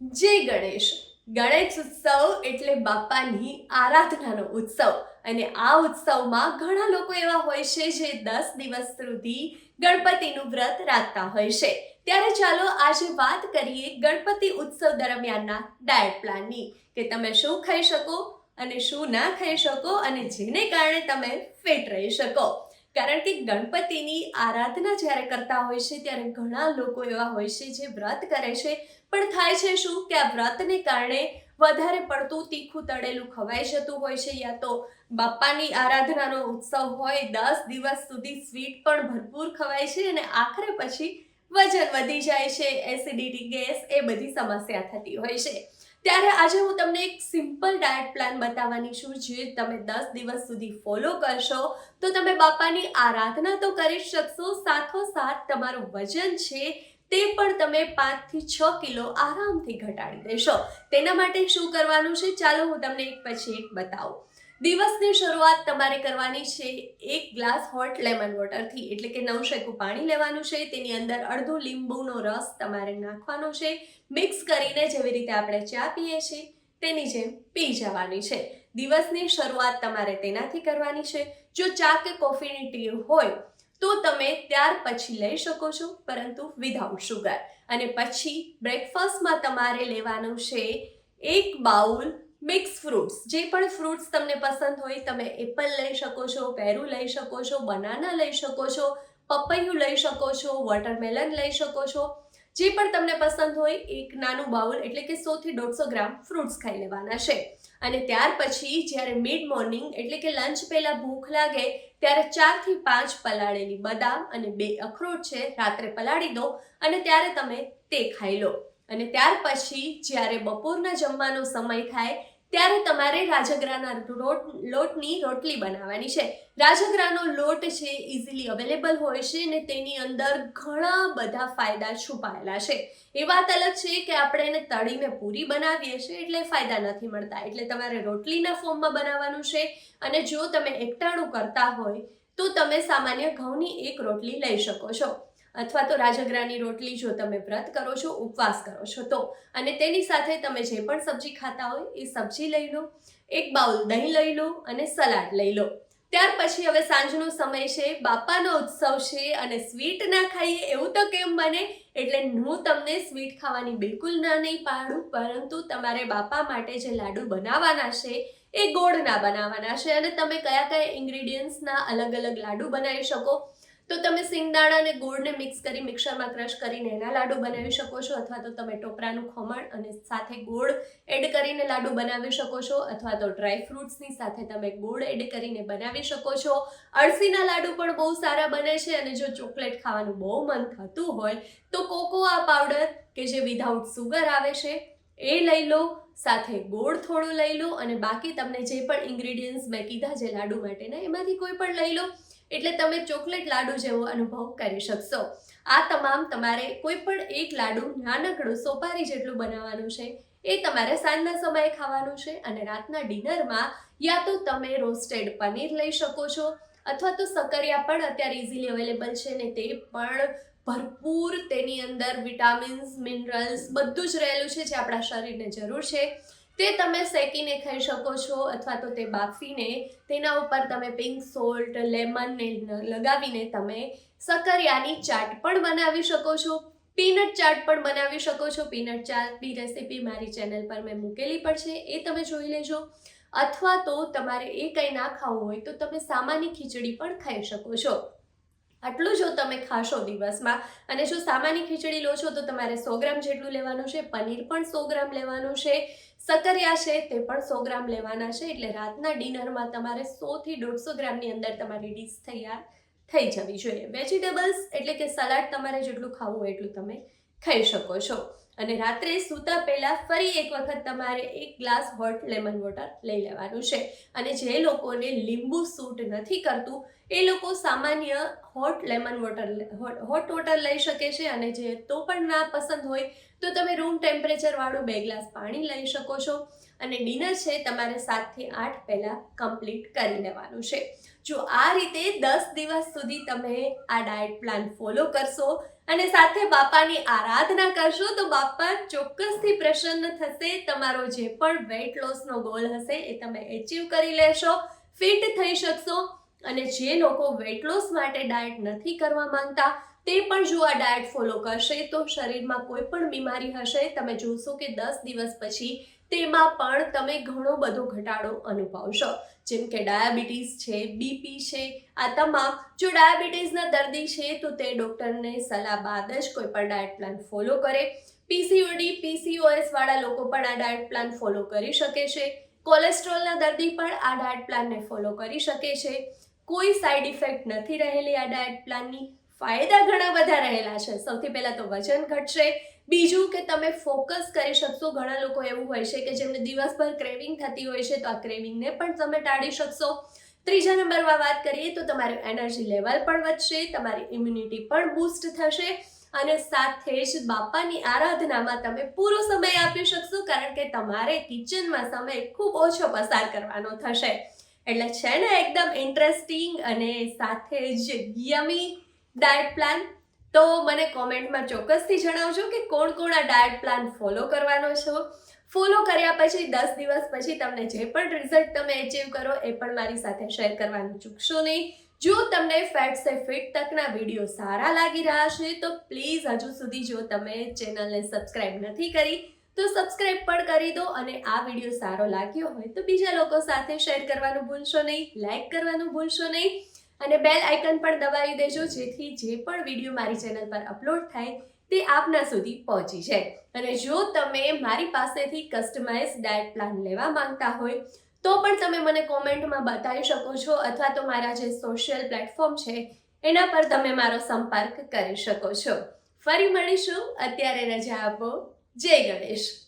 જય ગણેશ. ગણેશ ઉત્સવ એટલે બાપાની આરાધનાનો ઉત્સવ. અને આ ઉત્સવમાં ઘણા લોકો એવા હોય છે જે દસ દિવસ સુધી ગણપતિનું વ્રત રાખતા હોય છે. ત્યારે ચાલો આજે વાત કરીએ ગણપતિ ઉત્સવ દરમિયાનના ડાયટ પ્લાનની કે તમે શું ખાઈ શકો અને શું ના ખાઈ શકો અને જેને કારણે તમે ફિટ રહી શકો. કારણ કે ગણપતિની આરાધના જ્યારે કરતા હોય છે, ત્યારે ઘણા લોકો એવા હોય છે જે વ્રત કરે છે. પણ થાય છે શું કે આ વ્રતને કારણે વધારે પડતું તીખું તળેલું ખવાઈ જતું હોય છે યા તો બાપાની આરાધનાનો ઉત્સવ હોય, દસ દિવસ સુધી સ્વીટ પણ ભરપૂર ખવાય છે અને આખરે પછી વજન વધી જાય છે, એસિડિટી, ગેસ એ બધી સમસ્યા થતી હોય છે. ત્યારે આજે હું તમને એક સિમ્પલ ડાયટ પ્લાન બતાવવાની છું, જે તમે દસ દિવસ સુધી ફોલો કરશો, તો તમે બાપાની આરાધના તો કરી શકશો, સાથોસાથ તમારું વજન છે તે પણ તમે પાંચથી છ કિલો આરામથી ઘટાડી દેશો. તેના માટે શું કરવાનું છે? ચાલો હું તમને એક પછી એક બતાવું. દિવસની શરૂઆત તમારે કરવાની છે એક ગ્લાસ હોટ લેમન વોટરથી, એટલે કે નવશેકું પાણી લેવાનું છે. તેની અંદર અડધો લીંબુનો રસ તમારે નાખવાનો છે. મિક્સ કરીને જેવી રીતે આપણે ચા પીએ છીએ, તેની જેમ પી જવાની છે. દિવસની શરૂઆત તમારે તેનાથી કરવાની છે. જો ચા કે કોફીની ટેવ હોય, તો તમે ત્યાર પછી લઈ શકો છો, પરંતુ વિધાઉટ શુગર અને પછી બ્રેકફાસ્ટમાં તમારે લેવાનું છે એક બાઉલ મિક્સ ફ્રૂટ્સ. જે પણ ફ્રૂટ્સ તમને પસંદ હોય, તમે એપલ લઈ શકો છો, પેરું લઈ શકો છો, બનાના લઈ શકો છો, પપૈયું લઈ શકો છો, વોટરમેલન લઈ શકો છો. જે પણ તમને પસંદ હોય, એક નાનું બાઉલ એટલે કે સોથી દોઢસો ગ્રામ ફ્રૂટ્સ ખાઈ લેવાના છે. અને ત્યાર પછી જ્યારે મિડ મોર્નિંગ એટલે કે લંચ પહેલાં ભૂખ લાગે, ત્યારે ચારથી પાંચ પલાળેલી બદામ અને બે અખરોટ છે, રાત્રે પલાળી દો અને ત્યારે તમે તે ખાઈ લો. અને ત્યાર પછી જ્યારે બપોરના જમવાનો સમય થાય ત્યારે તમારે રાજગરાના રોટ, લોટની રોટલી બનાવવાની છે. રાજગરાનો લોટ છે ઇઝીલી અવેલેબલ હોય છે અને તેની અંદર ઘણા બધા ફાયદા છુપાયેલા છે. એ વાત અલગ છે કે આપણે એને તળીને પૂરી બનાવીએ છીએ એટલે ફાયદા નથી મળતા. એટલે તમારે રોટલીના ફોર્મમાં બનાવવાનું છે અને જો તમે એકટાણું કરતા હોય તો તમે સામાન્ય ઘઉંની એક રોટલી લઈ શકો છો. અથવા તો રાજગરાની રોટલી જો તમે વ્રત કરો છો, ઉપવાસ કરો છો, તો. અને તેની સાથે તમે જે પણ સબ્જી ખાતા હોય, એ સબ્જી લઈ લો, એક બાઉલ દહીં લઈ લો અને સલાડ લઈ લો. ત્યાર પછી હવે સાંજનો સમય છે, બાપાનો ઉત્સવ છે અને સ્વીટ ના ખાઈએ એવું તો કેમ બને? એટલે હું તમને સ્વીટ ખાવાની બિલકુલ ના નહીં પાડું, પરંતુ તમારે બાપા માટે જે લાડુ બનાવવાના છે, એ ગોળના બનાવવાના છે. અને તમે કયા કયા ઇન્ગ્રીડિયન્ટ્સના અલગ અલગ લાડુ બનાવી શકો? તો તમે સિંગદાણા અને ગોળને મિક્સ કરી મિક્સરમાં ક્રશ કરીને એના લાડુ બનાવી શકો છો, અથવા તો તમે ટોપરાનું ખમણ અને સાથે ગોળ એડ કરીને લાડુ બનાવી શકો છો, અથવા તો ડ્રાય ફ્રૂટ્સની સાથે તમે ગોળ એડ કરીને બનાવી શકો છો. અળસીના લાડુ પણ બહુ સારા બને છે અને જો ચોકલેટ ખાવાનું બહુ મન થતું હોય, તો કોકોઆ પાવડર કે જે વિધાઉટ સુગર આવે છે, એ લઈ લો, સાથે ગોળ થોડું લઈ લો અને બાકી તમને જે પણ ઇન્ગ્રીડિયન્ટ્સ મેં કીધા જે લાડુ માટેના, એમાંથી કોઈ પણ લઈ લો. એટલે તમે ચોકલેટ લાડુ જેવો અનુભવ કરી શકશો. આ તમામ તમારે કોઈ પણ એક લાડુ નાનકડું સોપારી જેટલું બનાવવાનું છે, એ તમારે સાંજના સમયે ખાવાનું છે અને રાતના ડિનરમાં યા તો તમે રોસ્ટેડ પનીર લઈ શકો છો, અથવા તો સકરિયા પણ અત્યારે ઇઝીલી અવેલેબલ છે ને તે પણ ભરપૂર તેની અંદર વિટામિન્સ મિનરલ્સ બધું જ રહેલું છે જે આપણા શરીરને જરૂર છે. તે તમે શેકીને ખાઈ શકો છો અથવા તો તે બાફીને, તેના ઉપર તમે પિંક સોલ્ટ લેમનને લગાવીને તમે સકરિયાની ચાટ પણ બનાવી શકો છો. પીનટ ચાટ પણ બનાવી શકો છો. પીનટ ચાટની રેસીપી મારી ચેનલ પર મેં મૂકેલી પણ છે, એ તમે જોઈ લેજો. અથવા તો તમારે એ કંઈ ના ખાવું હોય તો તમે સામાન્ય ખીચડી પણ ખાઈ શકો છો. આટલું જો તમે ખાશો દિવસમાં, અને જો સામાન્ય ખીચડી લો છો તો તમારે સો ગ્રામ જેટલું લેવાનું છે, પનીર પણ સો ગ્રામ લેવાનું છે. સકરિયા છે તે પણ સો ગ્રામ લેવાના છે એટલે રાતના ડિનરમાં તમારે સોથી દોઢસો ગ્રામની અંદર તમારી ડીશ તૈયાર થઈ જવી જોઈએ. વેજીટેબલ્સ એટલે કે સલાડ તમારે જેટલું ખાવું એટલું તમે ખાઈ શકો છો. અને રાત્રે સૂતા પહેલાં ફરી એક વખત તમારે એક ગ્લાસ હોટ લેમન વોટર લઈ લેવાનું છે. અને જે લોકોને લીંબુ સૂટ નથી કરતું, એ લોકો સામાન્ય hot lemon water hot water લઈ શકે છે. અને જે તો પણ ના પસંદ હોય, તો તમે રૂમ ટેમ્પરેચરવાળું બે ગ્લાસ પાણી લઈ શકો છો. અને ડિનર છે તમારે સાતથી આઠ પહેલાં કમ્પ્લીટ કરી લેવાનું છે. જો આ રીતે દસ દિવસ સુધી તમે આ ડાયટ પ્લાન ફોલો કરશો અને સાથે બાપાની આરાધના કરશો તો બાપા ચોક્કસથી પ્રસન્ન થશે. તમારો જે પણ વેઇટ લોસનો ગોલ હશે એ તમે એચીવ કરી લેશો ફિટ થઈ શકશો અને જે લોકો વેઇટ લોસ માટે ડાયટ નથી કરવા માંગતા તે પણ જો આ ડાયટ ફોલો કરશે તો શરીરમાં કોઈ પણ બીમારી હશે. તમે જોશો કે દસ દિવસ પછી તેમાં પણ તમે ઘણો બધો ઘટાડો અનુભવશો. જેમ કે ડાયાબિટીસ છે, બીપી છે, આ તમામ. જો ડાયાબિટીસના દર્દી છે, તો તે ડૉક્ટરને સલાહ બાદ જ કોઈ પણ ડાયટ પ્લાન ફોલો કરે. પીસીઓડી, પીસીઓએસ વાળા લોકો પણ આ ડાયટ પ્લાન ફોલો કરી શકે છે. કોલેસ્ટ્રોલના દર્દી પણ આ ડાયટ પ્લાનને ફોલો કરી શકે છે. કોઈ સાઈડ ઇફેક્ટ નથી રહેલી આ ડાયટ પ્લાનની. ફાયદા ઘણા બધા રહેલા છે. સૌથી પહેલાં તો વજન ઘટશે. બીજું કે તમે ફોકસ કરી શકશો. ઘણા લોકો એવું હોય છે કે જેમને દિવસભર ક્રેવિંગ થતી હોય છે તો આ ક્રેવિંગને પણ તમે ટાળી શકશો. ત્રીજા નંબરમાં વાત કરીએ તો તમારું એનર્જી લેવલ પણ વધશે, તમારી ઇમ્યુનિટી પણ બૂસ્ટ થશે અને સાથે જ બાપાની આરાધનામાં તમે પૂરો સમય આપી શકશો કારણ કે તમારે કિચનમાં સમય ખૂબ ઓછો પસાર કરવાનો થશે. એટલે છે ને એકદમ ઇન્ટરેસ્ટિંગ અને સાથે જ યમી ડાયટ પ્લાન તો મને કોમેન્ટમાં ચોક્કસથી જણાવજો કે કોણ કોણ આ ડાયટ પ્લાન ફોલો કરવાનો છો. ફોલો કર્યા પછી દસ દિવસ પછી તમને જે પણ રિઝલ્ટ તમે એચીવ કરો એ પણ મારી સાથે શેર કરવાનું ચૂકશો નહીં. જો તમને ફેટ સે ફિટ તકના વીડિયો સારા લાગી રહ્યા છે, તો પ્લીઝ હજુ સુધી જો તમે ચેનલને સબસ્ક્રાઇબ નથી કરી, તો સબસ્ક્રાઇબ પણ કરી દો અને આ વીડિયો સારો લાગ્યો હોય તો બીજા લોકો સાથે શેર કરવાનું ભૂલશો નહીં, લાઇક કરવાનું ભૂલશો નહીં. અને બેલ આઇકન પણ દબાવી દેજો, જેથી જે પણ વીડિયો મારી ચેનલ પર અપલોડ થાય, તે આપના સુધી પહોંચી જાય. અને જો તમે મારી પાસેથી કસ્ટમાઇઝ ડાયટ પ્લાન લેવા માંગતા હોય, તો પણ તમે મને કોમેન્ટમાં બતાવી શકો છો, અથવા તો મારા જે સોશિયલ પ્લેટફોર્મ છે, એના પર તમે મારો સંપર્ક કરી શકો છો. ફરી મળીશું. અત્યારે રજા આપો. જય ગણેશ.